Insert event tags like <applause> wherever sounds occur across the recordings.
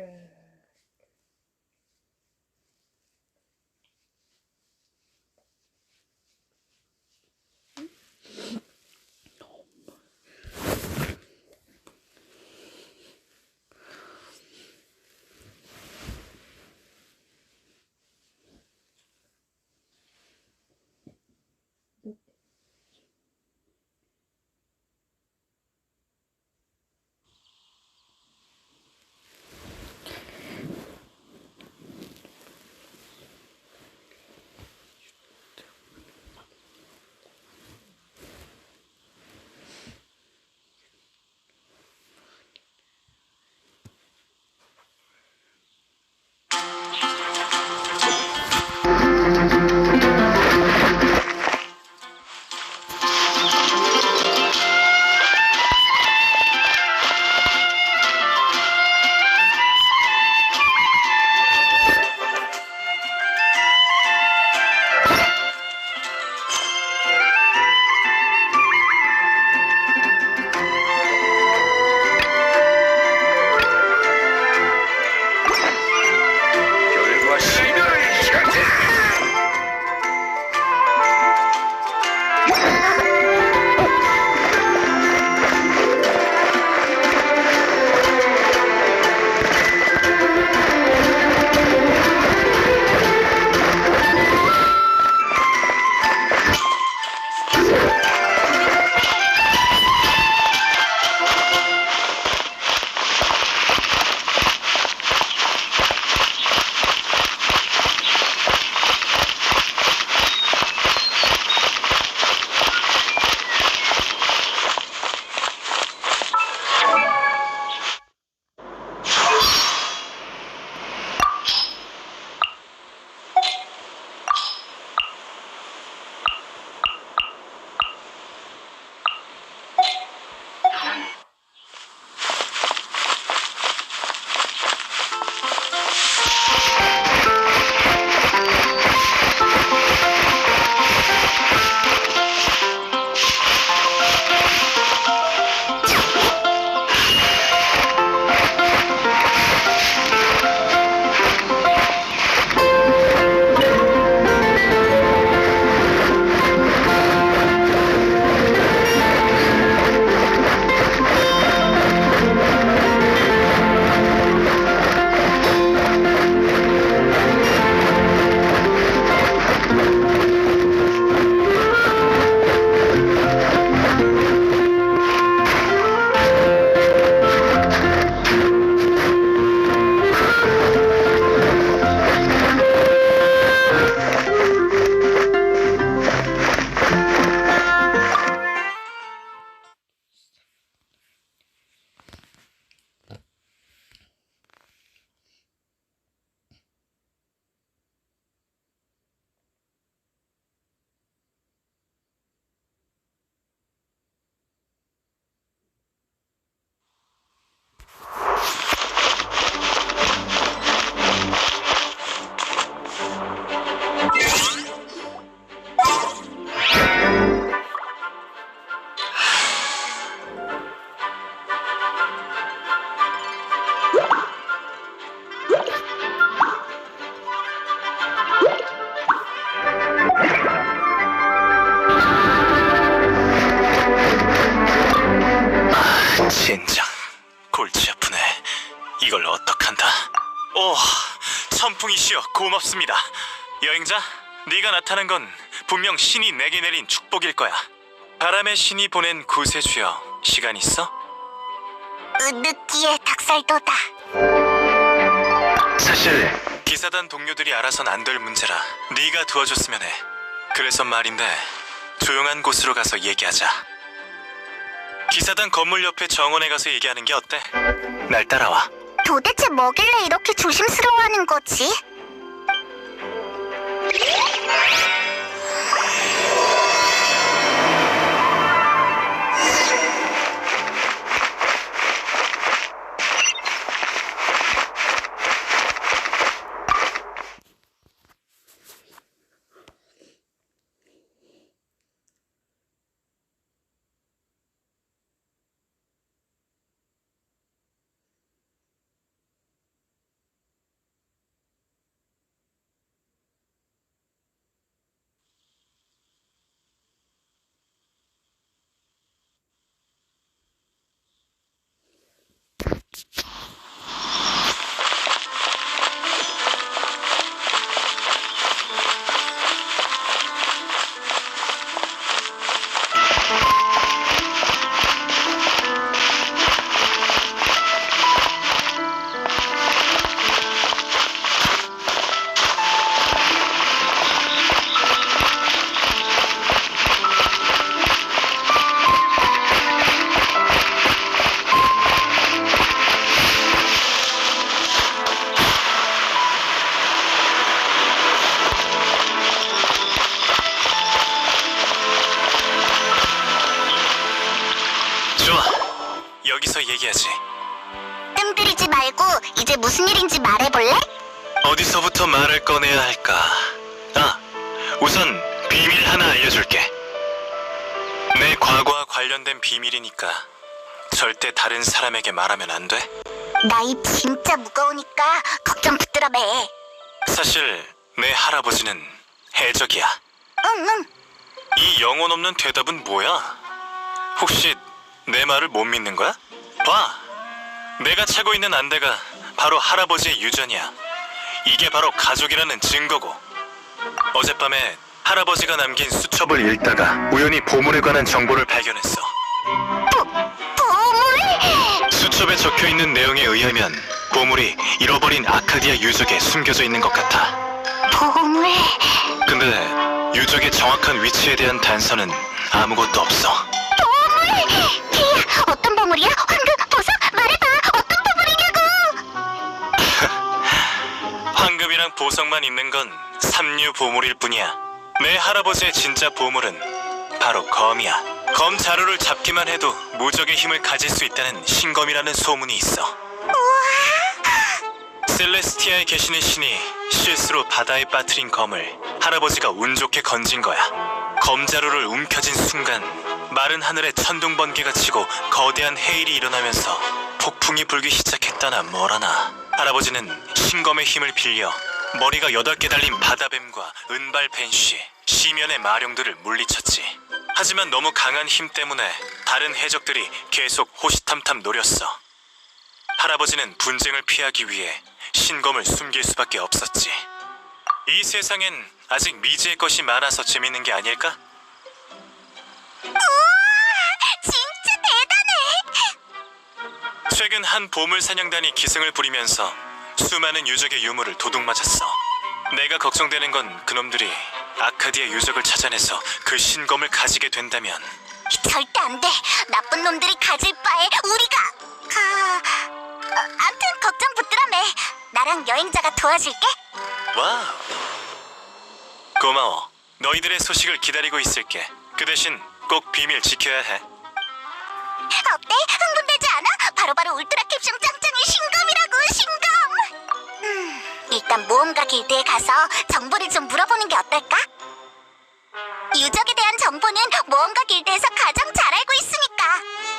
끝. 오 선풍이시여 고맙습니다 여행자 네가 나타난 건 분명 신이 내게 내린 축복일 거야 바람의 신이 보낸 구세주여 시간 있어? 느끼해 닭살도다. 사실 기사단 동료들이 알아선 안 될 문제라 네가 도와줬으면 해 그래서 말인데 조용한 곳으로 가서 얘기하자 기사단 건물 옆에 정원에 가서 얘기하는 게 어때? 날 따라와 도대체 뭐길래 이렇게 조심스러워하는 거지? 꺼내야 할까? 아, 우선 비밀 하나 알려줄게. 내 과거와 관련된 비밀이니까 절대 다른 사람에게 말하면 안 돼. 나 입 진짜 무거우니까 걱정 붙들어 매. 사실 내 할아버지는 해적이야. 응, 응. 이 영혼 없는 대답은 뭐야? 혹시 내 말을 못 믿는 거야? 봐! 내가 차고 있는 안대가 바로 할아버지의 유전이야. 이게 바로 가족이라는 증거고. 어젯밤에 할아버지가 남긴 수첩을 읽다가 우연히 보물에 관한 정보를 발견했어. 보물! 수첩에 적혀 있는 내용에 의하면 보물이 잃어버린 아카디아 유적에 숨겨져 있는 것 같아. 보물. 근데 유적의 정확한 위치에 대한 단서는 아무것도 없어. 보물! 걔야, 어떤 보물이야? 황금, 금이랑 보석만 있는 건 삼류 보물일 뿐이야. 내 할아버지의 진짜 보물은 바로 검이야. 검 자루를 잡기만 해도 무적의 힘을 가질 수 있다는 신검이라는 소문이 있어. 셀레스티아에 계시는 신이 실수로 바다에 빠뜨린 검을 할아버지가 운 좋게 건진 거야. 검 자루를 움켜쥔 순간 마른 하늘에 천둥 번개가 치고 거대한 해일이 일어나면서 폭풍이 불기 시작했다나 뭐라나. 할아버지는 신검의 힘을 빌려 머리가 여덟 개 달린 바다뱀과 은발 벤쉬, 시면의 마룡들을 물리쳤지. 하지만 너무 강한 힘 때문에 다른 해적들이 계속 호시탐탐 노렸어. 할아버지는 분쟁을 피하기 위해 신검을 숨길 수밖에 없었지. 이 세상엔 아직 미지의 것이 많아서 재밌는 게 아닐까? 진짜 대단해! 최근 한 보물 사냥단이 기승을 부리면서 수많은 유적의 유물을 도둑맞았어. 내가 걱정되는 건 그놈들이 아카디아 유적을 찾아내서 그 신검을 가지게 된다면 절대 안 돼. 나쁜 놈들이 가질 바에 우리가 가. 어, 암튼 걱정 붙들어 매. 나랑 여행자가 도와줄게. 와우. 고마워. 너희들의 소식을 기다리고 있을게. 그 대신 꼭 비밀 지켜야 해. 어때? 흥분되지 않아? 바로바로 울트라 캡슐 짱짱이 신검이라고 신검. 음, 일단 모험가 길드에 가서 정보를 좀 물어보는 게 어떨까? 유적에 대한 정보는 모험가 길드에서 가장 잘 알고 있으니까.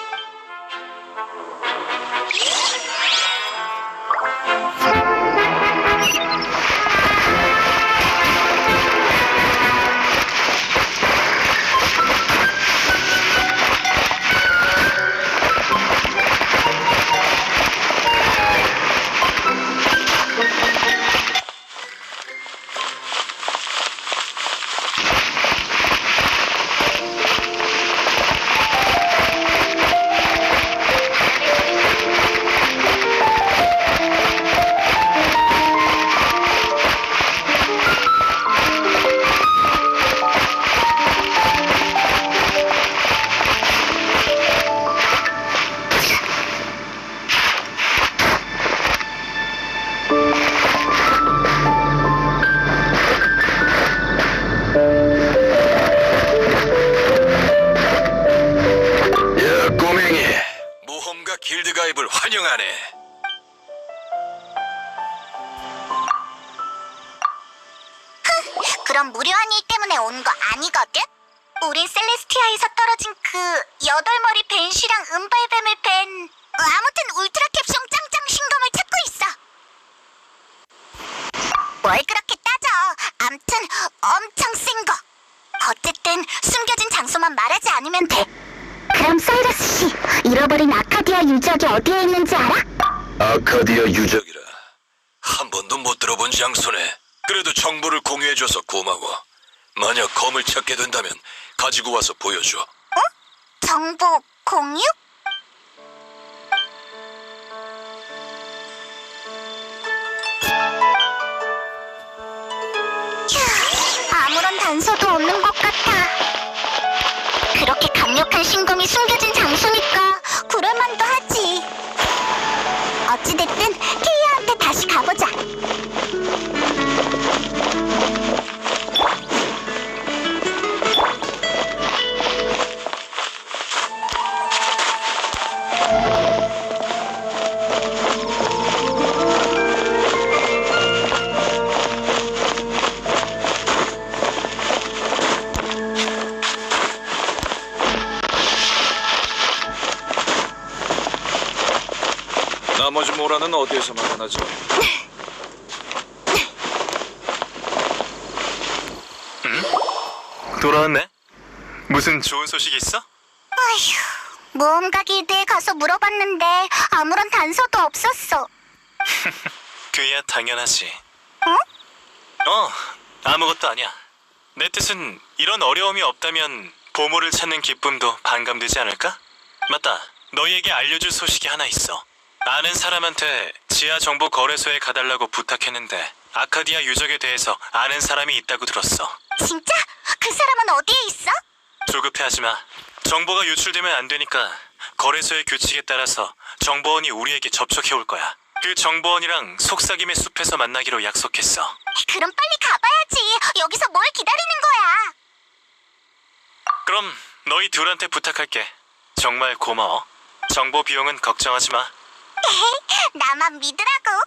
뭘 그렇게 따져? 암튼 엄청 센 거. 어쨌든 숨겨진 장소만 말하지 않으면 돼. 그럼 사이러스 씨, 잃어버린 아카디아 유적이 어디에 있는지 알아? 아카디아 유적이라. 한 번도 못 들어본 장소네. 그래도 정보를 공유해줘서 고마워. 만약 검을 찾게 된다면 가지고 와서 보여줘. 정보 공유? 숨겨진 장소니까 그럴만도 하지. 나머지 모라는 어디에서 마련하죠? 돌아왔네. 무슨 좋은 소식 있어? 아휴, 모험가 길드에 가서 물어봤는데 아무런 단서도 없었어. <laughs> 그야 당연하지. 어? 아무것도 아니야. 내 뜻은 이런 어려움이 없다면 보물을 찾는 기쁨도 반감되지 않을까? 맞다. 너희에게 알려줄 소식이 하나 있어. 아는 사람한테 지하 정보 거래소에 가달라고 부탁했는데 아카디아 유적에 대해서 아는 사람이 있다고 들었어. 진짜? 그 사람은 어디에 있어? 조급해하지 마. 정보가 유출되면 안 되니까 거래소의 규칙에 따라서 정보원이 우리에게 접촉해 올 거야. 그 정보원이랑 속삭임의 숲에서 만나기로 약속했어. 그럼 빨리 가봐야지. 여기서 뭘 기다리는 거야? 그럼 너희 둘한테 부탁할게. 정말 고마워. 정보 비용은 걱정하지 마. 나만 믿으라고.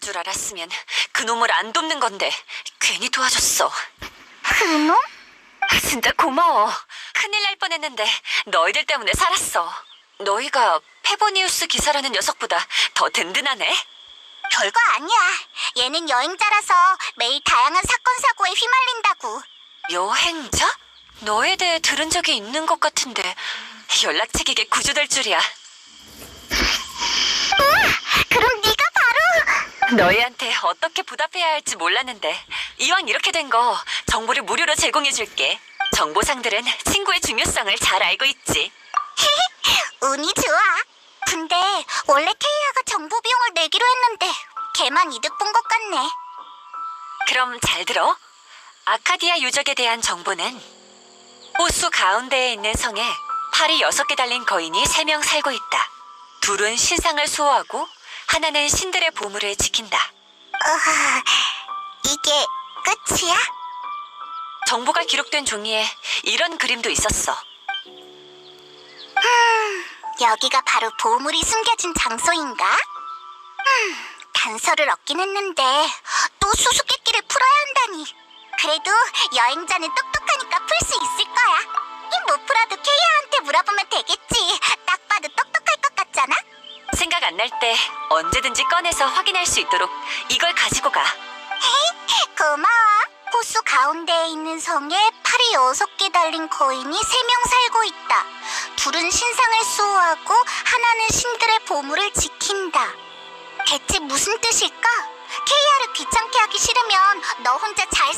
줄 알았으면 그놈을 안 돕는 건데 괜히 도와줬어. 그놈? 진짜 고마워. 큰일 날 뻔했는데 너희들 때문에 살았어. 너희가 페보니우스 기사라는 녀석보다 더 든든하네. 별거 아니야. 얘는 여행자라서 매일 다양한 사건 사고에 휘말린다고. 여행자? 너에 대해 들은 적이 있는 것 같은데 연락책에게 구조될 줄이야. <laughs> 그럼 네가 바로 너희한테 어떻게 보답해야 할지 몰랐는데 이왕 이렇게 된 거 정보를 무료로 제공해 줄게. 정보상들은 친구의 중요성을 잘 알고 있지. <laughs> 운이 좋아. 근데 원래 케이아가 정보 비용을 내기로 했는데 걔만 이득 본 것 같네. 그럼 잘 들어. 아카디아 유적에 대한 정보는 호수 가운데에 있는 성에 팔이 여섯 개 달린 거인이 세 명 살고 있다. 둘은 신상을 수호하고 하나는 신들의 보물을 지킨다. 으아, 이게 끝이야? 정보가 기록된 종이에 이런 그림도 있었어. 여기가 바로 보물이 숨겨진 장소인가? 음, 단서를 얻긴 했는데 또 수수께끼를 풀어야 한다니. 그래도 여행자는 똑똑하니까 풀 수 있을 거야. 이못 풀어도 케이아한테 물어보면 되겠지. 딱 봐도 똑똑할 것 같잖아? 생각 안 날 때 언제든지 꺼내서 확인할 수 있도록 이걸 가지고 가. 고마워. 호수 가운데에 있는 성에 팔이 여섯 개 달린 거인이 세 명 살고 있다. 둘은 신상을 수호하고 하나는 신들의 보물을 지킨다. 대체 무슨 뜻일까? 케이아를 귀찮게 하기 싫으면 너 혼자 잘